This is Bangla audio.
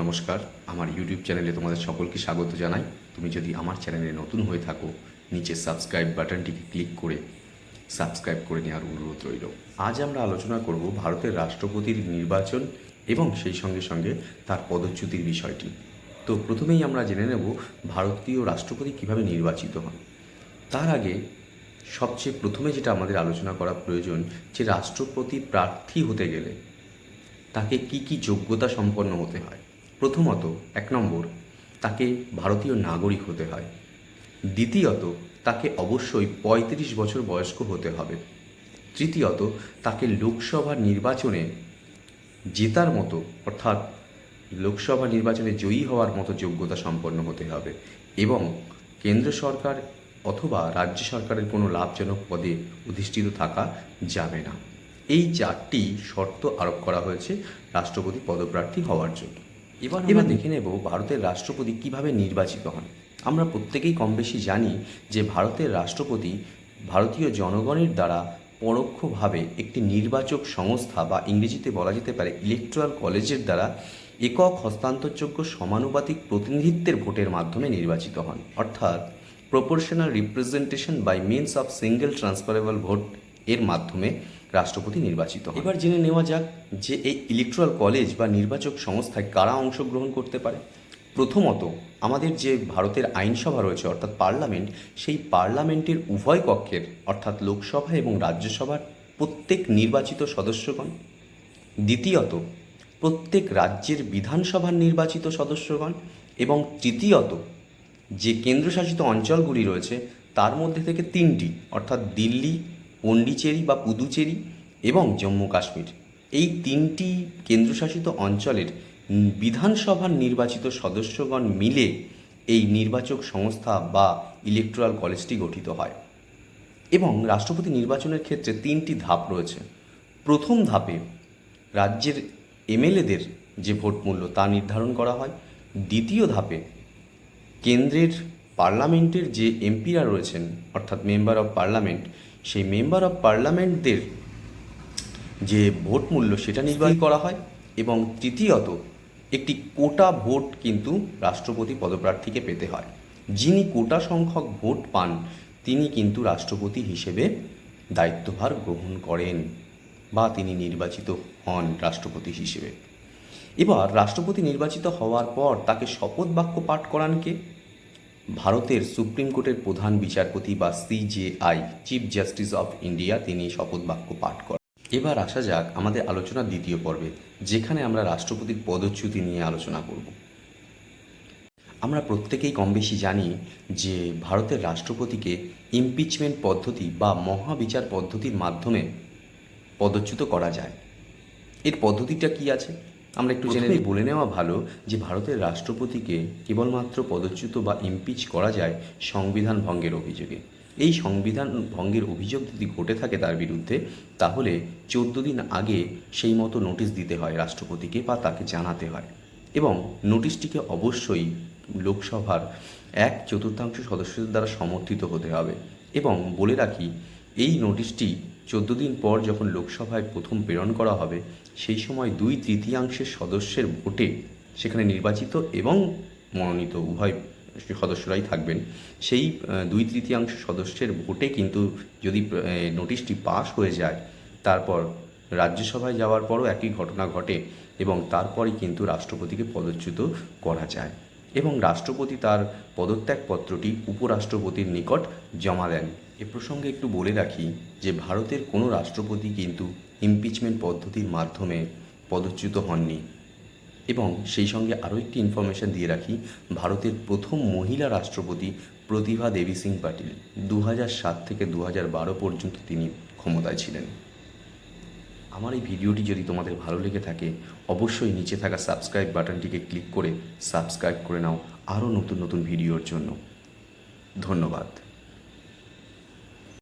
নমস্কার, আমার ইউটিউব চ্যানেলে তোমাদের সকলকে স্বাগত জানাই। তুমি যদি আমার চ্যানেলে নতুন হয়ে থাকো, নিচে সাবস্ক্রাইব বাটনটিকে ক্লিক করে সাবস্ক্রাইব করে নেওয়ার অনুরোধ রইল। আজ আমরা আলোচনা করব ভারতের রাষ্ট্রপতির নির্বাচন এবং সেই সঙ্গে সঙ্গে তার পদচ্যুতির বিষয়টি। তো প্রথমেই আমরা জেনে নেব ভারতীয় রাষ্ট্রপতি কীভাবে নির্বাচিত হন। তার আগে সবচেয়ে প্রথমে যেটা আমাদের আলোচনা করা প্রয়োজন, যে রাষ্ট্রপতি প্রার্থী হতে গেলে তাকে কি কি যোগ্যতা সম্পন্ন হতে হয়। প্রথমত এক নম্বর, তাকে ভারতীয় নাগরিক হতে হয়। দ্বিতীয়ত, তাকে অবশ্যই পঁয়ত্রিশ বছর বয়স্ক হতে হবে। তৃতীয়ত, তাকে লোকসভা নির্বাচনে জেতার মতো, অর্থাৎ লোকসভা নির্বাচনে জয়ী হওয়ার মতো যোগ্যতা সম্পন্ন হতে হবে এবং কেন্দ্র সরকার অথবা রাজ্য সরকারের কোনো লাভজনক পদে অধিষ্ঠিত থাকা যাবে না। এই চারটি শর্ত আরোপ করা হয়েছে রাষ্ট্রপতি পদপ্রার্থী হওয়ার জন্য। এবার এবার দেখে নেব ভারতের রাষ্ট্রপতি কীভাবে নির্বাচিত হন। আমরা প্রত্যেকেই কম বেশি জানি যে ভারতের রাষ্ট্রপতি ভারতীয় জনগণের দ্বারা পরোক্ষভাবে একটি নির্বাচক সংস্থা বা ইংরেজিতে বলা যেতে পারে ইলেকট্রাল কলেজের দ্বারা একক হস্তান্তরযোগ্য সমানুপাতিক প্রতিনিধিত্বের ভোটের মাধ্যমে নির্বাচিত হন। অর্থাৎ proportional representation by means of single transferable vote এর মাধ্যমে রাষ্ট্রপতি নির্বাচিত হন। এবার জেনে নেওয়া যাক যে এই ইলেকট্রাল কলেজ বা নির্বাচক সংস্থায় কারা অংশগ্রহণ করতে পারে। প্রথমত, আমাদের যে ভারতের আইনসভা রয়েছে, অর্থাৎ পার্লামেন্ট, সেই পার্লামেন্টের উভয় কক্ষের, অর্থাৎ লোকসভা এবং রাজ্যসভার প্রত্যেক নির্বাচিত সদস্যগণ। দ্বিতীয়ত, প্রত্যেক রাজ্যের বিধানসভার নির্বাচিত সদস্যগণ। এবং তৃতীয়ত, যে কেন্দ্রশাসিত অঞ্চলগুলি রয়েছে, তার মধ্যে থেকে তিনটি, অর্থাৎ দিল্লি পন্ডিচেরি বা পুদুচেরি এবং জম্মু কাশ্মীর। এই তিনটি কেন্দ্রশাসিত অঞ্চলের বিধানসভার নির্বাচিত সদস্যগণ মিলে এই নির্বাচক সংস্থা বা ইলেকট্রাল কলেজটি গঠিত হয়। এবং রাষ্ট্রপতি নির্বাচনের ক্ষেত্রে তিনটি ধাপ রয়েছে। প্রথম ধাপে রাজ্যের এমএলএদের যে ভোট মূল্য তা নির্ধারণ করা হয়। দ্বিতীয় ধাপে কেন্দ্রের পার্লামেন্টের যে এমপিরা রয়েছেন, অর্থাৎ মেম্বার অফ পার্লামেন্ট, সেই মেম্বার অফ পার্লামেন্টদের যে ভোট মূল্য সেটা নির্বাহী করা হয় এবং তৃতীয়ত একটি কোটা ভোট কিন্তু রাষ্ট্রপতি পদপ্রার্থীকে পেতে হয়। যিনি কোটা সংখ্যক ভোট পান, তিনি কিন্তু রাষ্ট্রপতি হিসেবে দায়িত্বভার গ্রহণ করেন বা তিনি নির্বাচিত হন রাষ্ট্রপতি হিসেবে। এবার রাষ্ট্রপতি নির্বাচিত হওয়ার পর তাকে শপথ বাক্য পাঠ করান কে? ভারতের সুপ্রিম কোর্টের প্রধান বিচারপতি বা CJI chief justice of India তিনি শপথ বাক্য পাঠ করেন। এবার আসা যাক আমাদের আলোচনার দ্বিতীয় পর্বে, যেখানে আমরা রাষ্ট্রপতির পদচ্যুতি নিয়ে আলোচনা করব। আমরা প্রত্যেকেই কম বেশি জানি যে ভারতের রাষ্ট্রপতিকে ইমপিচমেন্ট পদ্ধতি বা মহাবিচার পদ্ধতির মাধ্যমে পদচ্যুত করা যায়। এর পদ্ধতিটা কি আছে? আমরা একটু জেনে নিই বলে নেওয়া ভালো যে ভারতের রাষ্ট্রপতিকে কেবলমাত্র পদচ্যুত বা ইমপিচ করা যায় সংবিধান ভঙ্গের অভিযোগে। এই সংবিধান ভঙ্গের অভিযোগ যদি ঘটে থাকে তার বিরুদ্ধে তাহলে চোদ্দ দিন আগে সেই মতো নোটিশ দিতে হয় রাষ্ট্রপতিকে বা তাকে জানাতে হয়। এবং নোটিশটিকে অবশ্যই লোকসভার এক চতুর্থাংশ সদস্যদের দ্বারা সমর্থিত হতে হবে। এবং বলে রাখি এই নোটিশটি চোদ্দ দিন পর যখন লোকসভায় প্রথম প্রেরণ করা হবে, সেই সময় দুই তৃতীয়াংশের সদস্যের ভোটে সেখানে নির্বাচিত এবং মনোনীত উভয় সদস্যরাই থাকবেন। সেই দুই তৃতীয়াংশ সদস্যের ভোটে কিন্তু যদি নোটিশটি পাস হয়ে যায়, তারপর রাজ্যসভায় যাওয়ার পরও একই ঘটনা ঘটে এবং তারপরই কিন্তু রাষ্ট্রপতিকে পদচ্যুত করা যায়। এবং রাষ্ট্রপতি তার পদত্যাগপত্রটি উপরাষ্ট্রপতির নিকট জমা দেন। এ প্রসঙ্গে একটু বলে রাখি যে, ভারতের কোনো রাষ্ট্রপতি কিন্তু ইমপিচমেন্ট পদ্ধতির মাধ্যমে পদচ্যুত হননি। এবং সেই সঙ্গে আরও একটি ইনফরমেশন দিয়ে রাখি, ভারতের প্রথম মহিলা রাষ্ট্রপতি প্রতিভা দেবী সিং পাটিল দু সাত থেকে দু বারো পর্যন্ত তিনি ক্ষমতায় ছিলেন। আমার এই ভিডিওটি যদি তোমাদের ভালো লেগে থাকে, অবশ্যই নিচে থাকা সাবস্ক্রাইব বাটনটিকে ক্লিক করে সাবস্ক্রাইব করে নাও আরও নতুন নতুন ভিডিওর জন্য। ধন্যবাদ।